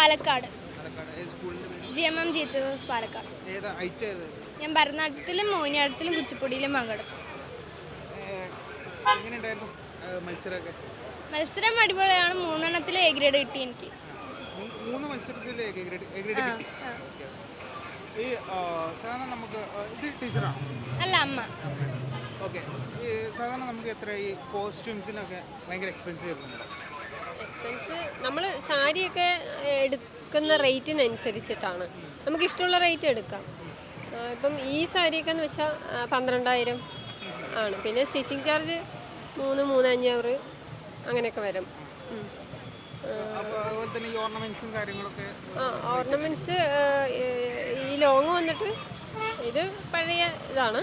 Palakkad. G M M G H S Palakkad. ഞാൻ ഭരതനാട്യത്തിലും മോഹിനിയാട്ടത്തിലും കുച്ചിപ്പുടിയിലും പങ്കെടുത്തു മത്സരമൊക്കെ? മത്സരം അടിപൊളിയാണ്. മൂന്നെണ്ണത്തിൽ എ ഗ്രേഡ് കിട്ടി എനിക്ക്. മൂന്ന് മത്സരത്തിൽ എ ഗ്രേഡ് കിട്ടി. ഈ സാധാരണ നമുക്ക് ആ, ഇത് ടീച്ചറാണോ? അല്ല അമ്മ. ഓക്കെ സാധാരണ നമുക്ക് എത്ര ഈ കോസ്റ്റ്യൂംസിനൊക്കെ ഭയങ്കര എക്സ്പെൻസീവ് വരുന്നുണ്ട് എക്സ്പെൻസ് നമ്മൾ സാരിയൊക്കെ എടുക്കുന്ന റേറ്റിനനുസരിച്ചിട്ടാണ്. നമുക്ക് ഇഷ്ടമുള്ള റേറ്റ് എടുക്കാം. ഇപ്പം ഈ സാരിയൊക്കെ എന്ന് വെച്ചാൽ പന്ത്രണ്ടായിരം ആണ്. പിന്നെ സ്റ്റിച്ചിങ് ചാർജ് മൂന്ന് മൂന്നഞ്ഞൂറ് അങ്ങനെയൊക്കെ വരും. ഓർണമെന്റ്സും ആ ഓർണമെന്റ്സ് ഈ ലോങ് വന്നിട്ട് ഇത് പഴയ ഇതാണ്.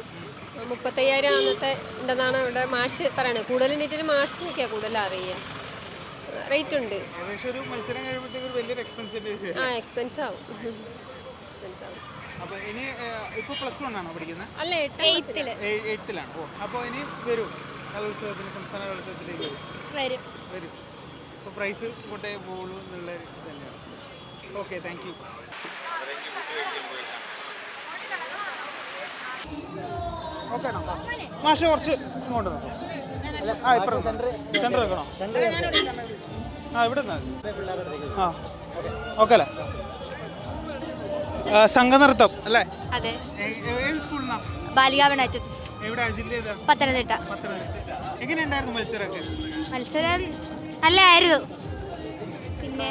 മുപ്പത്തയ്യായിരം അന്നത്തെ ഉണ്ടെന്നാണ് ഇവിടെ മാഷ് പറയണത്. കൂടുതലും ഡീറ്റെയിൽ മാഷിനൊക്കെയാണ് കൂടുതൽ അറിയുക റേറ്റ് ഉണ്ട്. ആ എക്സ്പെൻസ് ആവും. എക്സ്പെൻസ് ആവും. അപ്പോൾ ഇനി ഇപ്പോൾ പ്ലസ് വൺ ആണോ പഠിക്കുന്നത്? അല്ല എയ്ത്തിൽ എയ്ത്തിലാണ് ഓ അപ്പോൾ ഇനി വരും. കലോത്സവത്തിന് സംസ്ഥാന കലോത്സവത്തിലേക്ക് വരും. വരും. വരും. അപ്പോൾ പ്രൈസ് കൊണ്ടേ പോകുള്ളൂ എന്നുള്ള ഇത് തന്നെയാണ്. ഓക്കെ താങ്ക് യു ഓക്കെ മാഷ കുറച്ച് ഇങ്ങോട്ട് നോക്കാം. ആ ഇപ്പുറം സെന്റർ വെക്കണോ? ആ ഇവിടെ. ആ ഓക്കെ അല്ലേ? സംഘനൃത്തം അല്ലേ? ബാലികാവൻ പത്തനംതിട്ട. പത്തനംതിട്ട. എങ്ങനെയുണ്ടായിരുന്നു മത്സരമൊക്കെ? മത്സരം നല്ലതായിരുന്നു പിന്നെ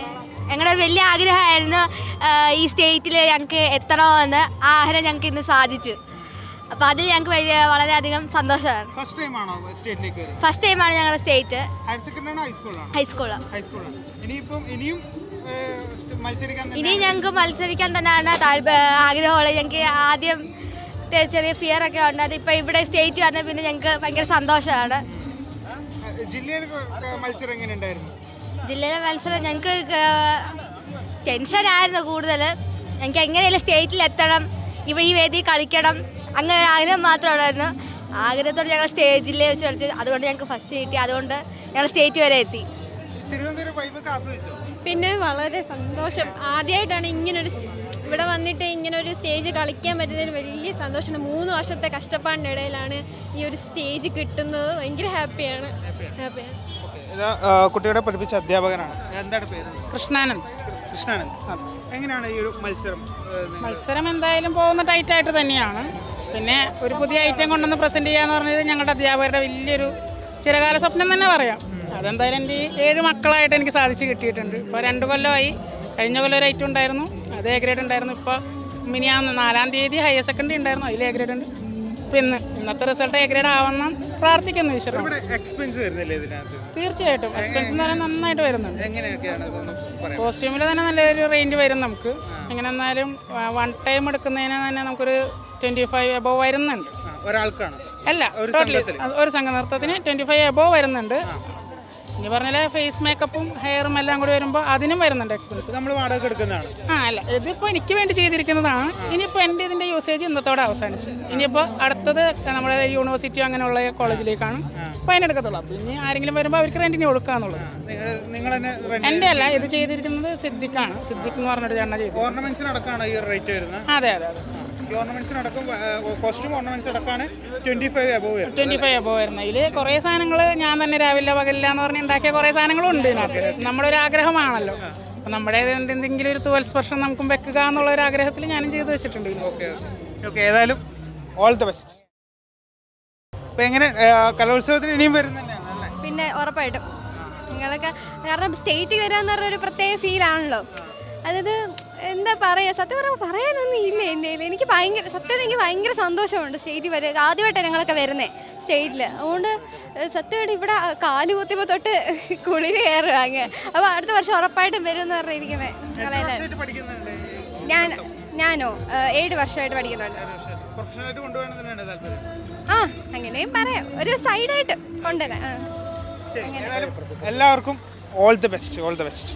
ഞങ്ങളുടെ വലിയ ആഗ്രഹമായിരുന്നു ഈ സ്റ്റേറ്റിൽ ഞങ്ങൾക്ക് എത്തണമെന്ന്. ആഹാരം ആഗ്രഹം ഞങ്ങൾക്ക് ഇന്ന് സാധിച്ചു. അപ്പോൾ അത് ഞങ്ങൾക്ക് വലിയ വളരെയധികം സന്തോഷമാണ്. ഫസ്റ്റ് ടൈം ആണോ സ്റ്റേറ്റിലേക്ക് വരുന്നത് ഫസ്റ്റ് ടൈമാണ് ഞങ്ങളുടെ സ്റ്റേറ്റ്. ഹയർ സെക്കൻഡറി ആണോ ഹൈസ്കൂളാണോ ഹൈസ്കൂൾ ഹൈസ്കൂളാണ് ഇനിയിപ്പം ഇനിയും മത്സരിക്കാൻ ഇനി ഞങ്ങൾക്ക് മത്സരിക്കാൻ തന്നെയാണ് ആഗ്രഹമുള്ളത്. ഞങ്ങൾക്ക് ആദ്യം ചെറിയ ഫിയർ ഒക്കെ ഉണ്ടായിരുന്നു. ഇപ്പൊ ഇവിടെ സ്റ്റേറ്റ് വന്ന പിന്നെ ഞങ്ങൾക്ക് ഭയങ്കര സന്തോഷമാണ്. ജില്ലയിൽ മത്സരം എങ്ങനെ ഉണ്ടായിരുന്നു? ജില്ലയിലെ മത്സരം ഞങ്ങൾക്ക് ടെൻഷൻ ആയിരുന്നു കൂടുതൽ. ഞങ്ങൾക്ക് എങ്ങനെയല്ല സ്റ്റേറ്റിൽ എത്തണം. ഇവിടെ ഈ വേദി കളിക്കണം. അങ്ങനെ ഒരു മാത്രം ഉണ്ടായിരുന്നു. ആഗ്രഹത്തോടെ ഞങ്ങൾ സ്റ്റേജിൽ വെച്ച് കളിച്ചു. അതുകൊണ്ട് ഞങ്ങൾക്ക് ഫസ്റ്റ് കിട്ടി. അതുകൊണ്ട് ഞങ്ങൾ സ്റ്റേറ്റ് വരെ എത്തി. പിന്നെ വളരെ സന്തോഷം. ആദ്യമായിട്ടാണ് ഇങ്ങനൊരു ഇവിടെ വന്നിട്ട് ഇങ്ങനെ ഒരു സ്റ്റേജ് കളിക്കാൻ പറ്റുന്നതിൽ വലിയ സന്തോഷമാണ്. മൂന്ന് വർഷത്തെ കഷ്ടപ്പാടിന്റെ ഇടയിലാണ് ഈ ഒരു സ്റ്റേജ് കിട്ടുന്നത്. ഭയങ്കര ഹാപ്പിയാണ്. ഹാപ്പിയാണ്. ഓക്കെ ഇതാ കുട്ടിയുടെ പഠിപ്പിച്ച അധ്യാപകനാണ്. എന്താണ് പേര്? കൃഷ്ണാനന്ദ്. കൃഷ്ണാനന്ദ്. എങ്ങനെയാണ് ഈ ഒരു മത്സരം? മത്സരം എന്തായാലും പോകുന്ന ടൈറ്റായിട്ട് തന്നെയാണ്. പിന്നെ ഒരു പുതിയ ഐറ്റം കൊണ്ടുവന്ന് പ്രസന്റ് ചെയ്യാന്ന് പറഞ്ഞത് ഞങ്ങളുടെ അധ്യാപകരുടെ വലിയൊരു ചിരകാല സ്വപ്നം തന്നെ പറയാം. അതെന്തായാലും എന്റെ ഈ ഏഴ് മക്കളായിട്ട് എനിക്ക് സാധിച്ച് കിട്ടിയിട്ടുണ്ട്. ഇപ്പോൾ രണ്ട് കൊല്ലമായി. കഴിഞ്ഞ കൊല്ലം ഒരു ഐറ്റം ഉണ്ടായിരുന്നു. അത് ഗ്രേഡ് ഉണ്ടായിരുന്നു. ഇപ്പോൾ മിനിയാന്ന് നാലാം തീയതി ഹയർ സെക്കൻഡറി ഉണ്ടായിരുന്നു. അതിൽ ഗ്രേഡ് ഉണ്ട്. ഇപ്പം ഇന്ന്. ഇന്നത്തെ റിസൾട്ട് എ ഗ്രേഡ് ആവണം. പ്രാർത്ഥിക്കുന്നു ഈശ്വരൻ. എക്സ്പെൻസ് വരുന്നില്ലേ ഇതിനകത്ത്? തീർച്ചയായിട്ടും. എക്സ്പെൻസ് എന്ന് പറയുന്നത് നന്നായിട്ട് വരുന്നുണ്ട്. എങ്ങനെയൊക്കെയാണ് കോസ്റ്റ്യൂമിൽ തന്നെ നല്ലൊരു റേഞ്ച് വരും നമുക്ക്. എങ്ങനെ എന്നാലും വൺ ടൈം എടുക്കുന്നതിന് തന്നെ നമുക്കൊരു ട്വന്റി ഫൈവ് എബോവ് വരുന്നുണ്ട് ഒരാൾക്കാണ്. അല്ല ഒരു ടോട്ടലി ഒരു സംഘ നൃത്തത്തിന് ട്വന്റി ഫൈവ് എബോവ് വരുന്നുണ്ട്. ഇനി പറഞ്ഞാൽ ഫേസ് മേക്കപ്പും ഹെയറും എല്ലാം കൂടി വരുമ്പോൾ അതിനും വരുന്നുണ്ട് എക്സ്പെൻസ് നമ്മൾ വാടക എടുക്കുന്നതാണ്. ആ അല്ല ഇതിപ്പോൾ എനിക്ക് വേണ്ടി ചെയ്തിരിക്കുന്നതാണ്. ഇനിയിപ്പോൾ എന്റെ ഇതിന്റെ യൂസേജ് ഇന്നത്തോടെ അവസാനിച്ചു. ഇനിയിപ്പോൾ അടുത്തത് നമ്മുടെ യൂണിവേഴ്സിറ്റിയോ അങ്ങനെയുള്ള കോളേജിലേക്കാണ് അപ്പോൾ അതിനെടുക്കത്തുള്ളൂ അപ്പോൾ ഇനി ആരെങ്കിലും വരുമ്പോൾ അവർക്ക് റെന്റിന് കൊടുക്കുക എന്നുള്ളത്. നിങ്ങൾ എന്റെ അല്ല ഇത് ചെയ്തിരിക്കുന്നത് സിദ്ദിഖാണ്. സിദ്ദിഖ് എന്ന് പറഞ്ഞൊരു ചേട്ടന ചെയ്തു. അതെ അതെ അതെ. ഈ ഓർണമെന്റ്സിനടക്കം കോസ്റ്റ്യൂം ഓർണമെന്റ്സ് അടക്കമാണ് ട്വന്റി ഫൈവ് അബോവ് വരുന്നത്. ട്വന്റി ഫൈവ് എബോ വരുന്നത്. ഇതിൽ കുറേ സാധനങ്ങൾ ഞാൻ തന്നെ രാവിലെ പകലില്ല എന്ന് പറഞ്ഞ് ഉണ്ടാക്കിയ കുറേ സാധനങ്ങളും ഉണ്ട് ഇതിനകത്ത്. നമ്മുടെ ഒരു ആഗ്രഹമാണല്ലോ അപ്പം നമ്മുടെ എന്തെങ്കിലും ഒരു തുവൽ സ്പർശം നമുക്കും വെക്കുക എന്നുള്ള ഒരു ആഗ്രഹത്തിൽ ഞാനും ചെയ്തു വെച്ചിട്ടുണ്ട് ഇതിൽ. Okay okay. ഏതായാലും ഓൾ ദി ബെസ്റ്റ് എങ്ങനെ കലോത്സവത്തിന് ഇനിയും വരുന്നതന്നെയാണ് അല്ലേ പിന്നെ ഉറപ്പായിട്ടും. നിങ്ങളൊക്കെ കാരണം സ്റ്റേറ്റ് വരാന്ന് എന്ന് പറഞ്ഞ ഒരു പ്രത്യേക ഫീലാണല്ലോ അതായത് എന്താ പറയുക സത്യം പറയുമ്പോൾ പറയാനൊന്നും ഇല്ല എന്റെ എനിക്ക് ഭയങ്കര സത്യം എനിക്ക് ഭയങ്കര സന്തോഷമുണ്ട് സ്റ്റേറ്റിൽ വരെ ആദ്യമായിട്ടാണ് ഞങ്ങളൊക്കെ വരുന്നത് സ്റ്റേറ്റിൽ അതുകൊണ്ട് സത്യമായിട്ട് ഇവിടെ കാൽ കുത്തിയപ്പോൾ തൊട്ട് കുളിര് കയറുക അങ്ങ്. അപ്പോൾ അടുത്ത വർഷം ഉറപ്പായിട്ടും വരും എന്ന് പറഞ്ഞിരിക്കുന്നത് ഞാൻ ഞാനോ ഏഴ് വർഷമായിട്ട് പഠിക്കുന്നുണ്ട്. ആ അങ്ങനെയും പറയാം. ഒരു സൈഡായിട്ട് കൊണ്ടുവരാം. എല്ലാവർക്കും all the best all the best